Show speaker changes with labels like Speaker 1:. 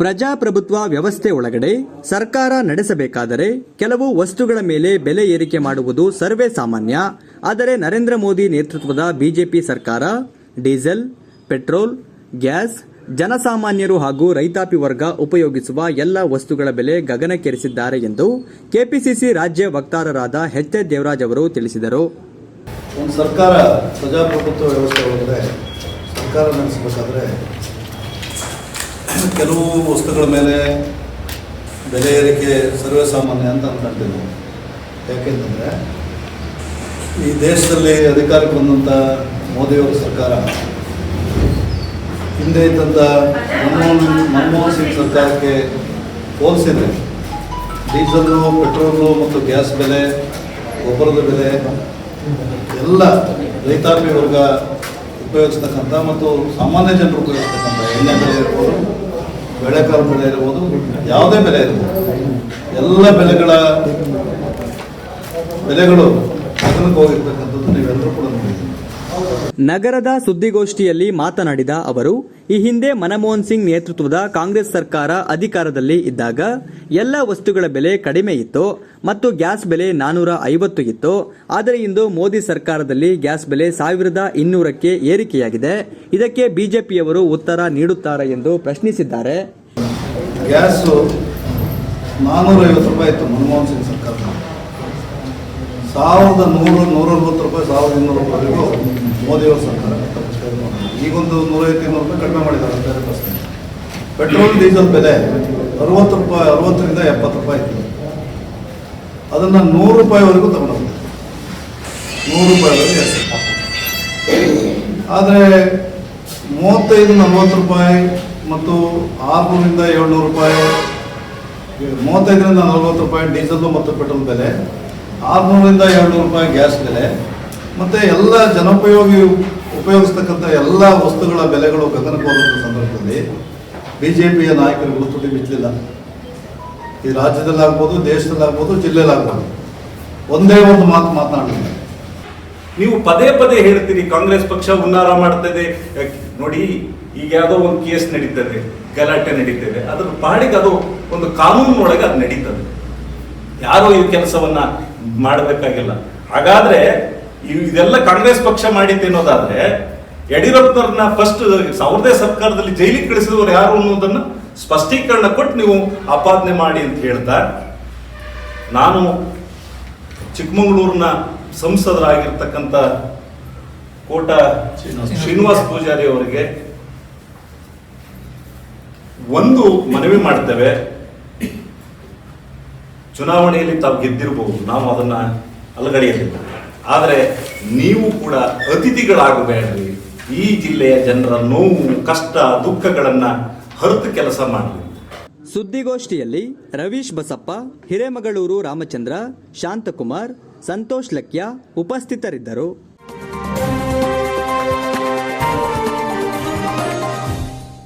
Speaker 1: ಪ್ರಜಾಪ್ರಭುತ್ವ ವ್ಯವಸ್ಥೆ ಒಳಗಡೆ ಸರ್ಕಾರ ನಡೆಸಬೇಕಾದರೆ ಕೆಲವು ವಸ್ತುಗಳ ಮೇಲೆ ಬೆಲೆ ಏರಿಕೆ ಮಾಡುವುದು ಸರ್ವೇ ಸಾಮಾನ್ಯ. ಆದರೆ ನರೇಂದ್ರ ಮೋದಿ ನೇತೃತ್ವದ ಬಿಜೆಪಿ ಸರ್ಕಾರ, ಡೀಸೆಲ್, ಪೆಟ್ರೋಲ್, ಗ್ಯಾಸ್, ಜನಸಾಮಾನ್ಯರು ಹಾಗೂ ರೈತಾಪಿ ವರ್ಗ ಉಪಯೋಗಿಸುವ ಎಲ್ಲ ವಸ್ತುಗಳ ಬೆಲೆ ಗಗನಕ್ಕೇರಿಸಿದ್ದಾರೆ ಎಂದು ಕೆಪಿಸಿಸಿ ರಾಜ್ಯ ವಕ್ತಾರರಾದ ಎಚ್ ಎಸ್ ದೇವರಾಜ್ ಅವರು ತಿಳಿಸಿದರು.
Speaker 2: ಸರ್ಕಾರ ಪ್ರಜಾಪ್ರಭುತ್ವ ವ್ಯವಸ್ಥೆ ಒಳಗಡೆ ಸರ್ಕಾರ ನಡೆಸಬೇಕಾದ್ರೆ ಕೆಲವು ವಸ್ತುಗಳ ಮೇಲೆ ಬೆಲೆ ಏರಿಕೆ ಸರ್ವೇ ಸಾಮಾನ್ಯ ಅಂತ ಅಂದ್ಕೊಳ್ತೀನಿ ಯಾಕೆಂತಂದರೆ, ಈ ದೇಶದಲ್ಲಿ ಅಧಿಕಾರಕ್ಕೆ ಬಂದಂಥ ಮೋದಿಯವರ ಸರ್ಕಾರ, ಹಿಂದೆ ಇದ್ದಂಥ ಮನಮೋಹನ್ ಮನಮೋಹನ್ ಸಿಂಗ್ ಸರ್ಕಾರಕ್ಕೆ ಹೋಲಿಸಿದರೆ, ಡೀಸಲ್ಲು, ಪೆಟ್ರೋಲು ಮತ್ತು ಗ್ಯಾಸ್ ಬೆಲೆ, ಗೊಬ್ಬರದ ಬೆಲೆ, ಎಲ್ಲ ರೈತಾಪಿ ವರ್ಗ ಉಪಯೋಗಿಸ್ತಕ್ಕಂಥ ಮತ್ತು ಸಾಮಾನ್ಯ ಜನರು ಉಪಯೋಗಿಸ್ತಕ್ಕಂಥ ಎಣ್ಣೆ ಬೆಲೆ ಇರ್ಬೋದು ಬೆಳೆಕಾಳು ಬೆಲೆ ಇರ್ಬೋದು ಯಾವುದೇ ಬೆಲೆ ಇರ್ಬೋದು. ಎಲ್ಲ ಬೆಲೆಗಳ ಬೆಲೆಗಳು ಅದನ್ನು ಹೋಗಿರ್ತಕ್ಕಂಥದ್ದು ನೀವೆಲ್ಲರೂ ಕೂಡ ನೋಡಿದ್ದೀರಿ.
Speaker 1: ನಗರದ ಸುದ್ದಿಗೋಷ್ಠಿಯಲ್ಲಿ ಮಾತನಾಡಿದ ಅವರು, ಈ ಹಿಂದೆ ಮನಮೋಹನ್ ಸಿಂಗ್ ನೇತೃತ್ವದ ಕಾಂಗ್ರೆಸ್ ಸರ್ಕಾರ ಅಧಿಕಾರದಲ್ಲಿ ಇದ್ದಾಗ ಎಲ್ಲ ವಸ್ತುಗಳ ಬೆಲೆ ಕಡಿಮೆ ಇತ್ತು ಮತ್ತು ಗ್ಯಾಸ್ ಬೆಲೆ ನಾನೂರ ಐವತ್ತು ಇತ್ತು. ಆದರೆ ಇಂದು ಮೋದಿ ಸರ್ಕಾರದಲ್ಲಿ ಗ್ಯಾಸ್ ಬೆಲೆ ಸಾವಿರದ ಇನ್ನೂರಕ್ಕೆ ಏರಿಕೆಯಾಗಿದೆ. ಇದಕ್ಕೆ ಬಿಜೆಪಿಯವರು ಉತ್ತರ ನೀಡುತ್ತಾರೆ ಎಂದು ಪ್ರಶ್ನಿಸಿದ್ದಾರೆ.
Speaker 2: ರೂಪಾಯಿ ಇತ್ತು ಮನಮೋಹನ್ ಸಿಂಗ್ ಸರ್ಕಾರ ಸಾವಿರದ ರೂಪಾಯಿ. ಮೋದಿಯವರ ಸರ್ಕಾರ. ಈಗೊಂದು ನೂರೈವತ್ತು ಇನ್ನೂರು ರೂಪಾಯಿ ಕಡಿಮೆ ಮಾಡಿದ್ದಾರೆ ಬೇರೆ ಪರ್ಸೆಂಟ್ ಪೆಟ್ರೋಲ್, ಡೀಸೆಲ್ ಬೆಲೆ ಅರವತ್ತು ರೂಪಾಯಿ, ಅರವತ್ತರಿಂದ ಎಪ್ಪತ್ತು ರೂಪಾಯಿ ಇತ್ತು ಅದನ್ನು ನೂರು ರೂಪಾಯಿವರೆಗೂ ತಗೊಂಡೋಗಿದೆ ನೂರು ರೂಪಾಯಿವರೆಗೆ ಆದರೆ ಮೂವತ್ತೈದು, ನಲ್ವತ್ತು ರೂಪಾಯಿ ಮತ್ತು ಆರುನೂರಿಂದ ಏಳ್ನೂರು ರೂಪಾಯಿ, ಮೂವತ್ತೈದರಿಂದ ನಲ್ವತ್ತು ರೂಪಾಯಿ ಡೀಸೆಲ್ ಮತ್ತು ಪೆಟ್ರೋಲ್ ಬೆಲೆ, ಆರುನೂರಿಂದ ಏಳ್ನೂರು ರೂಪಾಯಿ ಗ್ಯಾಸ್ ಬೆಲೆ ಮತ್ತು ಎಲ್ಲ ಜನೋಪಯೋಗಿ ಉಪಯೋಗಿಸ್ತಕ್ಕಂಥ ಎಲ್ಲ ವಸ್ತುಗಳ ಬೆಲೆಗಳು ಗಗನಕ್ಕೆ ಸಂದರ್ಭದಲ್ಲಿ ಬಿ ಜೆ ಪಿಯ ನಾಯಕರುಗಳು ತುಟಿ ಬಿಚ್ಚಲಿಲ್ಲ ಈ ರಾಜ್ಯದಲ್ಲಾಗ್ಬೋದು, ದೇಶದಲ್ಲಾಗ್ಬೋದು, ಜಿಲ್ಲೆಯಲ್ಲಾಗ್ಬೋದು. ಒಂದೇ ಒಂದು ಮಾತು ಮಾತನಾಡಲಿಲ್ಲ
Speaker 3: ನೀವು ಪದೇ ಪದೇ ಹೇಳ್ತೀರಿ, ಕಾಂಗ್ರೆಸ್ ಪಕ್ಷ ಉನ್ನಾರ ಮಾಡ್ತದೆ. ನೋಡಿ, ಈಗ ಯಾವುದೋ ಒಂದು ಕೇಸ್ ನಡೀತದೆ, ಗಲಾಟೆ ನಡೀತದೆ. ಅದ್ರ ಪಾಡಿಗೆ ಅದು ಒಂದು ಕಾನೂನಿನೊಳಗೆ ಅದು ನಡೀತದೆ. ಯಾರೋ ಈ ಕೆಲಸವನ್ನ ಮಾಡಬೇಕಾಗಿಲ್ಲ. ಹಾಗಾದ್ರೆ ಇದೆಲ್ಲ ಕಾಂಗ್ರೆಸ್ ಪಕ್ಷ ಮಾಡಿದ್ದು ಅನ್ನೋದಾದ್ರೆ ಯಡಿಯೂರಪ್ಪನವ್ರನ್ನ ಫಸ್ಟ್ ಸಾವಿರದೇ ಸರ್ಕಾರದಲ್ಲಿ ಜೈಲಿಗೆ ಕಳಿಸಿದವರು ಯಾರು ಅನ್ನೋದನ್ನ ಸ್ಪಷ್ಟೀಕರಣ ಕೊಟ್ಟು ನೀವು ಆಪಾದನೆ ಮಾಡಿ ಅಂತ ಹೇಳ್ತಾ, ನಾನು ಚಿಕ್ಕಮಗಳೂರಿನ ಸಂಸದರಾಗಿರ್ತಕ್ಕಂಥ ಕೋಟ
Speaker 2: ಶ್ರೀನಿವಾಸ್.
Speaker 3: ಶ್ರೀನಿವಾಸ್ ಪೂಜಾರಿ ಅವರಿಗೆ ಒಂದು ಮನವಿ ಮಾಡ್ತೇವೆ ಚುನಾವಣೆಯಲ್ಲಿ ತಾವು ಗೆದ್ದಿರಬಹುದು ನಾವು ಅದನ್ನ ಅಲಗಡಿಯಲಿಲ್ಲ ಆದರೆ ನೀವು ಕೂಡ ಅತಿಥಿಗಳಾಗಬೇಡ್ರಿ ಈ ಜಿಲ್ಲೆಯ ಜನರ ನೋವು, ಕಷ್ಟ, ದುಃಖಗಳನ್ನ ಹರತು ಕೆಲಸ ಮಾಡಲಿ.
Speaker 1: ಸುದ್ದಿಗೋಷ್ಠಿಯಲ್ಲಿ ರವೀಶ್ ಬಸಪ್ಪ, ಹಿರೇಮಗಳೂರು ರಾಮಚಂದ್ರ, ಶಾಂತಕುಮಾರ್, ಸಂತೋಷ್ ಲಕ್ಯ ಉಪಸ್ಥಿತರಿದ್ದರು.